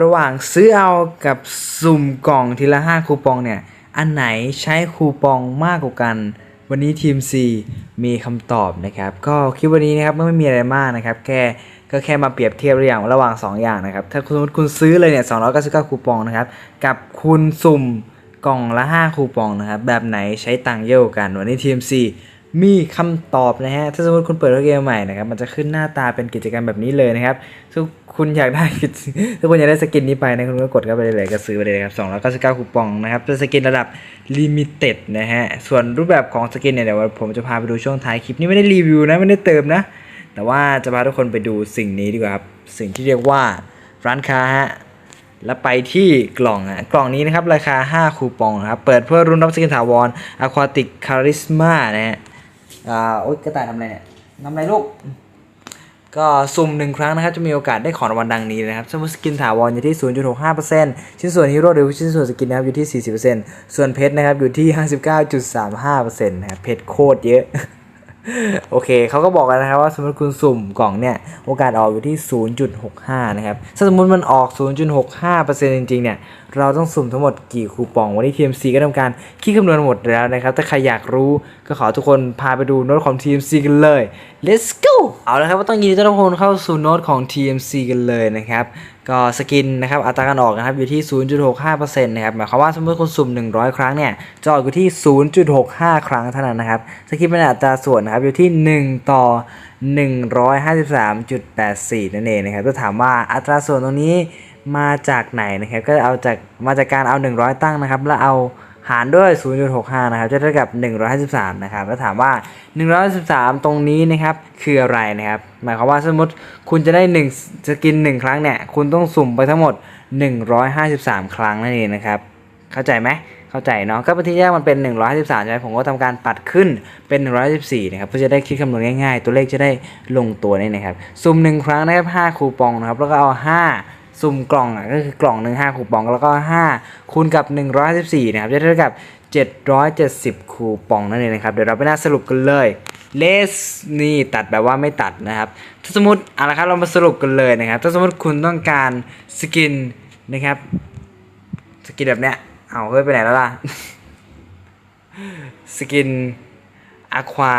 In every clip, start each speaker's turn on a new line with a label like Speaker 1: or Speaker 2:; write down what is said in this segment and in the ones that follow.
Speaker 1: ระหว่างซื้อเอากับสุ่มกล่องทีละ 5 คูปองเนี่ย อันไหนใช้คูปองมากกว่ากัน วันนี้ทีม C มีคำตอบนะครับ ก็คลิปวันนี้นะครับไม่มีอะไรมากนะครับ แค่ก็แค่มาเปรียบเทียบระหว่างระหว่าง 2 อย่างนะครับ ถ้าสมมติคุณซื้อเลยเนี่ย299 คูปองนะครับ กับคุณสุ่มกล่องละ 5 คูปองนะครับ แบบไหนใช้ตังค์เยอะกว่ากัน วันนี้ทีม C มีคำตอบนะฮะ ถ้าสมมติคุณเปิดเกมใหม่นะครับ มันจะขึ้นหน้าตาเป็นกิจกรรมแบบนี้เลยนะครับ ถ้าคุณอยากได้ถ้าคุณอยากได้สกินนี้ไปนะ คุณก็กดเข้าไปเลยก็ซื้อไปเลยครับ299คูปองนะครับ เป็นสกินระดับลิมิเต็ดนะฮะ ส่วนรูปแบบของสกินเนี่ยเดี๋ยวผมจะพาไปดูช่วงท้ายคลิปนี้ไม่ได้รีวิวนะ ไม่ได้เติมนะ แต่ว่าจะพาทุกคนไปดูสิ่งนี้ดีกว่าครับ สิ่งที่เรียกว่าร้านค้าฮะแล้วไปที่กล่องอะกล่องนี้นะครับราคา 5 คูปองนะครับ เปิดเพื่อรุ่นรับสกินถาวร Aquatic Charisma นะฮะ อ่าโอ๊ยกระต่ายทำอะไรเนี่ยทำอะไรลูก ก็สุ่มหนึ่งครั้งนะครับ จะมีโอกาสได้ของรางวัลดังนี้นะครับสมมติสกินถาวรอยู่ที่ 0.65%ชิ้นส่วนฮีโร่หรือชิ้นส่วนสกินนะครับอยู่ที่ 40%ส่วนเพชรนะครับอยู่ที่ 59.35%นะครับเพชรโคตรเยอะโอเค เขาก็บอกกันนะครับว่าสมมติคุณสุ่มกล่องเนี่ย โอกาสออกอยู่ที่ 0.65 นะครับ ถ้าสมมติมันออก 0.65%จริงๆ เนี่ย เราต้องสุ่มทั้งหมดกี่คูปอง วันนี้ TMC ก็ทำการคิดคำนวณหมดแล้วนะครับ ถ้าใครอยากรู้ ก็ขอทุกคนพาไปดูโน้ตของ TMC กันเลย let's go เอาละครับว่าต้องยินดีต้อนรับทุกคนเข้าสู่โน้ตของ TMC กันเลยนะครับก็สกินนะครับอัตราการออกนะครับอยู่ที่ 0.65%นะครับหมายความว่าสมมติคุณสุ่ม 100 ครั้งเนี่ยจะออกอยู่ที่ 0.65 ครั้งเท่านั้นนะครับสกินเป็นอัตราส่วนนะครับอยู่ที่ 1 ต่อ 153.84 นั่นเองนะครับถ้าถามว่าอัตราส่วนตรงนี้มาจากไหนนะครับก็เอาจากมาจากการเอา 100 ตั้งนะครับแล้วเอา หารด้วย 0.65 นะครับ จะเท่ากับ 153 นะครับ แล้วถามว่า113ตรงนี้นะครับ คืออะไรนะครับ หมายความว่าสมมติคุณจะได้1สกิน 1 ครั้งเนี่ย คุณต้องสุ่มไปทั้งหมด 153 ครั้งนั่นเองนะครับ เข้าใจไหมเข้าใจเนาะ ก็ปฏิแยกมันเป็น 153 ใช่ไหมผมก็ทำการปัดขึ้นเป็น 114 นะครับ เพื่อจะได้คิดคำนวณง่ายๆ ตัวเลขจะได้ลงตัวนี่นะครับ สุ่ม 1 ครั้งนะครับ 5 คูปองนะครับ แล้วก็เอา 5 สุ่มกล่องอะก็คือกล่องหนึ่ง5คูปองแล้วก็5คูณกับ114นะครับจะเท่ากับ770คูปองนั่นเองนะครับเดี๋ยวเราไปหน้าสรุปกันเลยเลสนี่ตัดแบบว่าไม่ตัดนะครับ ถ้าสมมติเอาละครับเรามาสรุปกันเลยนะครับ ถ้าสมมติคุณต้องการสกินนะครับสกินแบบเนี้ยเอาเฮ้ยไปไหนแล้วล่ะสกินอะควา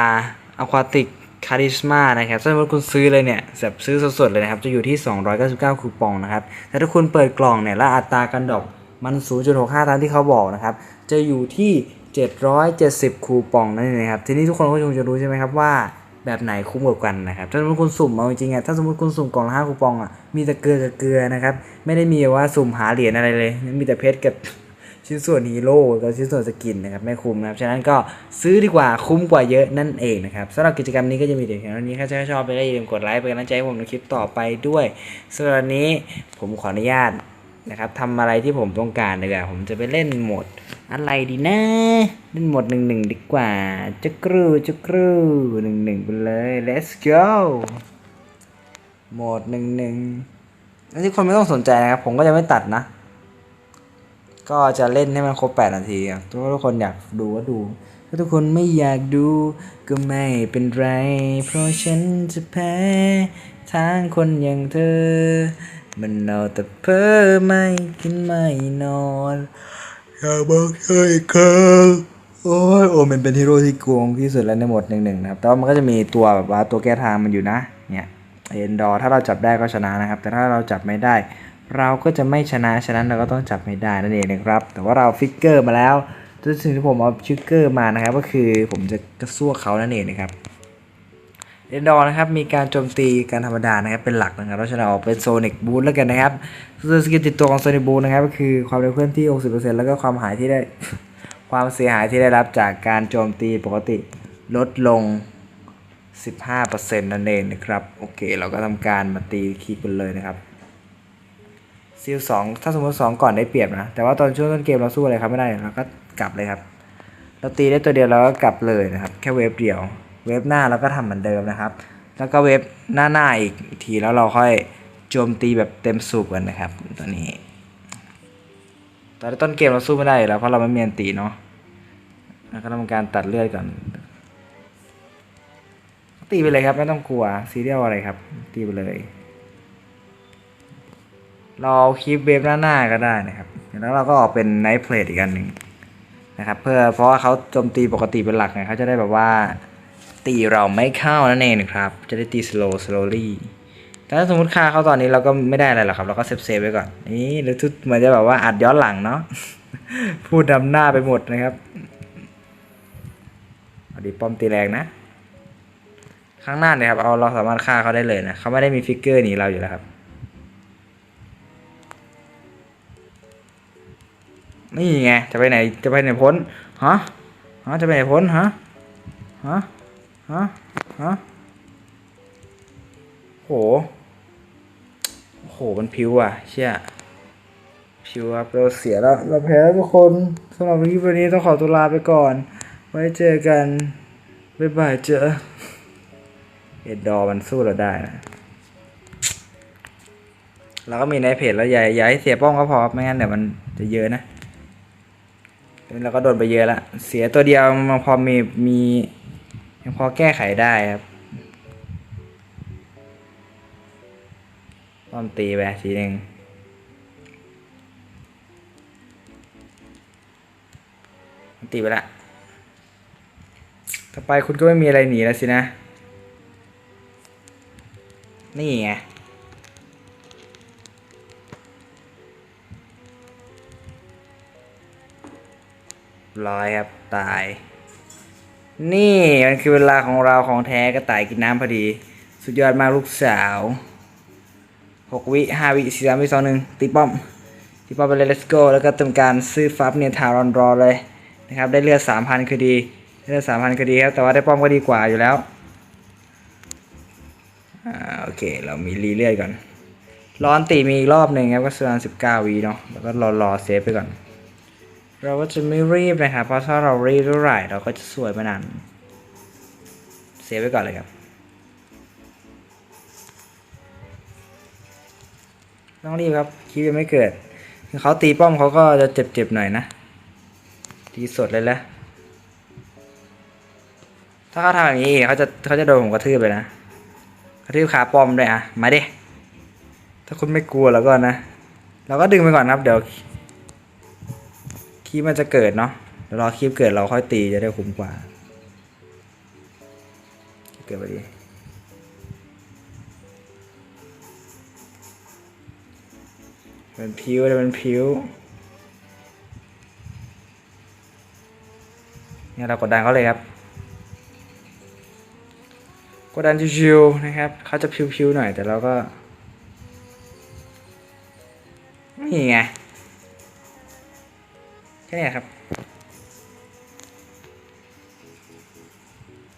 Speaker 1: อะควาติก คาริสมานะครับถ้าสมมติคุณซื้อเลยเนี่ยแบบซื้อสดๆเลยนะครับ จะอยู่ที่ 299 คูปองนะครับ แต่ถ้าคุณเปิดกล่องเนี่ยแล้วอัตราการดอกมัน 0.65 ตามที่เขาบอกนะครับ จะอยู่ที่ 770 คูปองนั่นเองนะครับ ทีนี้ทุกคนก็คงจะรู้ใช่ไหมครับว่าแบบไหนคุ้มกว่ากันนะครับ ถ้าสมมติคุณสุ่มเอาจริงๆอะถ้าสมมติคุณสุ่มกล่องละห้าคูปองอะ มีแต่เกลือกับเกลือนะครับ ไม่ได้มีว่าสุ่มหาเหรียญอะไรเลย มีแต่เพชรกับ ชิ้นส่วนฮีโร่กับชิ้นส่วนสกินนะครับไม่คุ้มนะครับฉะนั้นก็ซื้อดีกว่าคุ้มกว่าเยอะนั่นเองนะครับสำหรับกิจกรรมนี้ก็จะมีเดี๋ยวเท่นี้ถ้าชอบไปก็อย่าลืมกดไลค์เป็นกำลังใจให้ผมในคลิปต่อไปด้วยสำหรับนี้ผมขออนุญาตนะครับทำอะไรที่ผมต้องการดีกว่าผมจะไปเล่นโหมดอะไรดีนะ เล่นโหมดหนึ่งหนึ่งดีกว่าจะกรูจะกรูหนึ่งหนึ่งไปเลย let's go โหมดหนึ่งหนึ่งที่คนไม่ต้องสนใจนะครับ ผมก็จะไม่ตัดนะ ก็จะเล่นให้มันครบ 8 นาทีถ้าทุกคนอยากดูก็ดู ถ้าทุกคนไม่อยากดูก็ไม่เป็นไร เพราะฉันจะแพ้ทางคนอย่างเธอ มันเอาแต่เพ้อไม่กินไม่นอนอยากบอกเธออีกครั้งโอ้ยโอมันเป็นฮีโร่ที่โกงที่สุดแล้วในหมดหนึ่งหนึ่งนะครับ แต่ว่ามันก็จะมีตัวแบบว่าตัวแก้ทางมันอยู่นะ เนี่ยเอ็นดอร์ถ้าเราจับได้ก็ชนะนะครับ แต่ถ้าเราจับไม่ได้ เราก็จะไม่ชนะฉะนั้นเราก็ต้องจับไม่ได้นั่นเองนะครับ แต่ว่าเราฟิกเกอร์มาแล้วสิ่งที่ผมเอาฟิกเกอร์มานะครับ ก็คือผมจะกระซวกเขานั่นเองนะครับเอ็นดอร์นะครับมีการโจมตีการธรรมดานะครับเป็นหลักนะครับเราจะเอาเป็นโซนิกบูทแล้วกันนะครับส่วสกิลติดตัวของโซนิกบูทนะครับก็คือความเร็วเคลื่อนที่ 60%แล้วก็ความหายที่ได้ความเสียหายที่ได้รับจากการโจมตีปกติลดลง 15%นั่นเองนะครับ โอเค เราก็ทำการมาตีคีกันเลยนะครับ ซีลสองถ้าสมมติสองก่อนได้เปรียบนะ แต่ว่าตอนช่วงต้นเกมเราสู้อะไรครับไม่ได้เราก็กลับเลยครับ เราตีได้ตัวเดียวเราก็กลับเลยนะครับ แค่เวฟเดียว เวฟหน้าเราก็ทำเหมือนเดิมนะครับ แล้วก็เวฟหน้าหน้าอีกทีแล้วเราค่อยโจมตีแบบเต็มสูบกันนะครับตัวนี้ตอนต้นเกมเราสู้ไม่ได้แล้วเพราะเราไม่มีอันตีเนาะแล้วก็ทำการตัดเลือดก่อนตีไปเลยครับไม่ต้องกลัวซีเรียลอะไรครับ ตีไปเลย เราเอาคลิปเวฟหน้าหน้าก็ได้นะครับ แล้วเราก็ออกเป็นไนท์เพลทอีกอันหนึ่งนะครับ เพื่อเพราะว่าเขาโจมตีปกติเป็นหลักไงเขาจะได้แบบว่า ตีเราไม่เข้านั่นเองนะครับ จะได้ตี slow slowly แต่ถ้าสมมติฆ่าเขาตอนนี้เราก็ไม่ได้อะไรหรอกครับ เราก็เซฟเซฟไว้ก่อน นี่หรือทุกเหมือนจะแบบว่าอัดย้อนหลังเนาะ พูดนำหน้าไปหมดนะครับเอาดีป้อมตีแรงนะ ข้างหน้าเนี่ยครับ เอาเราสามารถฆ่าเขาได้เลยนะ เขาไม่ได้มีฟิกเกอร์หนีเราอยู่แล้วครับ นี่ไง จะไปไหน จะไปไหนพ้น ฮะ ฮะ จะไปไหนพ้น ฮะ ฮะ ฮะ ฮะ โหโอ้โหมันพิวอะ เชี่ยพิวครับ เราเสียแล้ว เราแพ้แล้วทุกคนสำหรับวันนี้วันนี้ต้องขอตัวลาไปก่อน ไว้เจอกัน บ๊ายบายเจอ เอ็ดดอร์มันสู้เราได้นะเราก็มีในเพจแล้วอย่าอย่าให้เสียป้องก็พอ ไม่งั้นเดี๋ยวมันจะเยอะนะ เราก็โดนไปเยอะละ เสียตัวเดียวมันพอมีมียังพอแก้ไขได้ครับป้อมตีไปทีหนึ่งตีไปละต่อไปคุณก็ไม่มีอะไรหนีแล้วสินะ นี่ไง ร้อยครับตาย นี่มันคือเวลาของเราของแท้กระต่ายกินน้ำพอดี สุดยอดมากลูกสาวหกวิห้าวิสี่สามวิสองหนึ่งตีป้อมตีป้อมไปเลย let's go แล้วก็ทำการซื้อฟับเนี่ยทารอนรอเลยนะครับได้เลือดสามพันคือดีได้เลือดสามพันคือดีครับแต่ว่าได้ป้อมก็ดีกว่าอยู่แล้วอ่าโอเค เรามีรีเลือดก่อนรออันตีมีอีกรอบหนึ่งครับก็ส่วนสิบเก้าวีเนาะแล้วก็รอรอเซฟไปก่อน เราก็จะไม่รีบนะครับ เพราะถ้าเรารีบเท่าไหร่เราก็จะสวยมานานเซฟไว้ก่อนเลยครับ ต้องรีบครับคิดยังไม่เกิดถึงเขาตีป้อมเขาก็จะเจ็บๆหน่อยนะ ตีสดเลยแหละถ้าเขาทำแบบนี้เขาจะเขาจะโดนผมกระทืบเลยนะ กระทืบขาป้อมด้วยอะ มาดิ ถ้าคุณไม่กลัวแล้วก็นะ เราก็ดึงไปก่อนครับ เดี๋ยว คีบมันจะเกิดเนาะรอคีบเกิดเราค่อยตีจะได้คุ้มกว่า เกิดพอดีเป็นพิวเลยเป็นพิวเนี่ยเรากดดันเขาเลยครับ กดดันชิวๆนะครับเขาจะพิวๆหน่อยแต่เราก็นี่ไง ค่นี้ครับ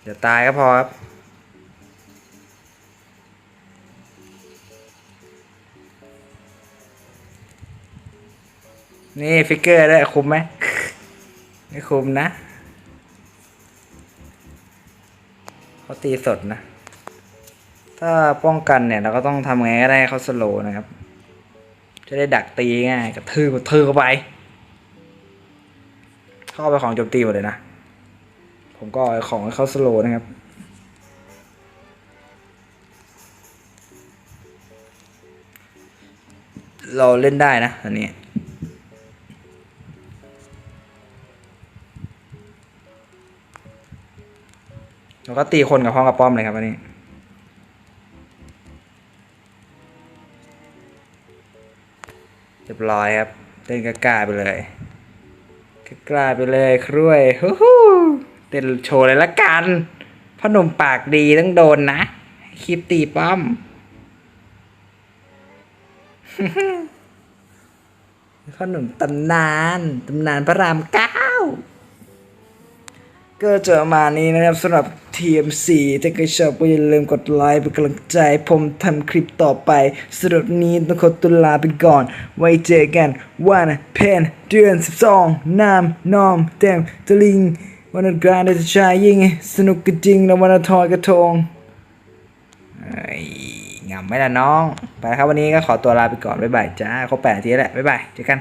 Speaker 1: เดี๋ยวตายก็พอครับนี่ฟิกเกอร์ได้คุมไหมไม่คุมนะเขาตีสดนะ ถ้าป้องกันเนี่ย เราก็ต้องทำไงก็ได้เขาสโลนะครับ จะได้ดักตีง่ายกระทืบกระทืบเข้าไป เข้าไปของโจมตีหมดเลยนะ ผมก็อของให้าสโลว์นะครับเราเล่นได้นะอันนี้ เราก็ตีคนกับห้องกับป้อมเลยครับอันนี้เรียบร้อยครับเต้นกล้าไปเลย กล้าไปเลยครุยฮู้ฮู้เต้นโชว์เลยละกันพ่อหนุ่มปากดีต้องโดนนะ คลิปตีป้อมพ่อหนุ่มตำนานตำนานพระรามเก้า ก็จะมานี้นะครับสำหรับ TMC ถ้าใครชอบก็อย่าลืมกดไลค์เป็นกำลังใจผมทำคลิปต่อไปสำหรับนี้ต้องขอตุลาไปก่อน ไว้เจอกันวันเพนเดือน12น้ำนอมเต็มตะลิง วันกรานต์จะชายยิ่ง สนุกกันจริงแล้ววันทอยกระทงเอ้งามไหมล่ะน้อง ไปครับวันนี้ก็ขอตัวลาไปก่อน บ๊ายบายจ้าครบแปดทีแหละ บ๊ายบายเจอกัน